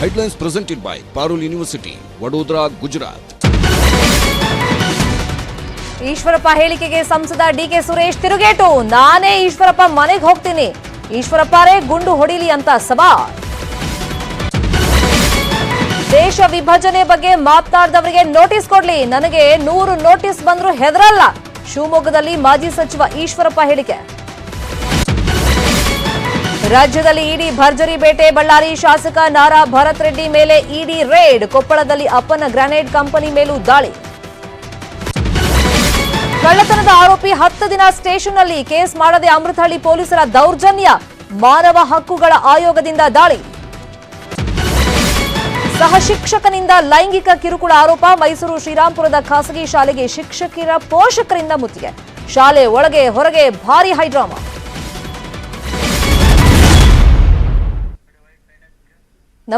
Headlines presented by Parul university Vadodara Gujarat Eshwarappa ಹೇಳಿಕೆಗೆ ಸಂಸದ DK Suresh ತಿರುಗೇಟು. ನಾನೇ ಈಶ್ವರಪ್ಪ ಮನೆಗೆ ಹೋಗ್ತೀನಿ. ಈಶ್ವರಪ್ಪರೇ ಗುಂಡು ಹೊಡಿಲಿ ಅಂತ ಸವಾಲ್. ದೇಶ ವಿಭಜನೆ ಬಗ್ಗೆ ಮಾತನಾಡಿದವರಿಗೆ ನೋಟಿಸ್ ಕೊಡ್ಲಿ. ನನಗೆ ನೂರು ನೋಟಿಸ್ ಬಂದ್ರೂ ಹೆದರಲ್ಲ. ಶಿವಮೊಗ್ಗದಲ್ಲಿ ಮಾಜಿ ಸಚಿವ ಈಶ್ವರಪ್ಪ ಹೇಳಿಕೆ. ರಾಜ್ಯದಲ್ಲಿ ಇಡಿ ಭರ್ಜರಿ ಬೇಟೆ, ಬಳ್ಳಾರಿ ಶಾಸಕ ನಾರಾ ಭರತ್ ರೆಡ್ಡಿ ಮೇಲೆ ಇಡಿ ರೇಡ್, ಕೊಪ್ಪಳದಲ್ಲಿ ಅಪ್ಪನ ಗ್ರಾನೈಟ್ ಕಂಪನಿ ಮೇಲೂ ದಾಳಿ. ಕಳ್ಳತನದ ಆರೋಪಿ ಹತ್ತು ದಿನ ಸ್ಟೇಷನ್ನಲ್ಲಿ ಕೇಸ್ ಮಾಡದೆ ಅಮೃತಹಳ್ಳಿ ಪೊಲೀಸರ ದೌರ್ಜನ್ಯ, ಮಾನವ ಹಕ್ಕುಗಳ ಆಯೋಗದಿಂದ ದಾಳಿ. ಸಹ ಶಿಕ್ಷಕನಿಂದ ಲೈಂಗಿಕ ಕಿರುಕುಳ ಆರೋಪ, ಮೈಸೂರು ಶ್ರೀರಾಂಪುರದ ಖಾಸಗಿ ಶಾಲೆಗೆ ಶಿಕ್ಷಕರ ಪೋಷಕರಿಂದ ಮುತ್ತಿಗೆ. ಶಾಲೆ ಒಳಗೆ ಹೊರಗೆ ಭಾರಿ ಹೈಡ್ರಾಮಾ.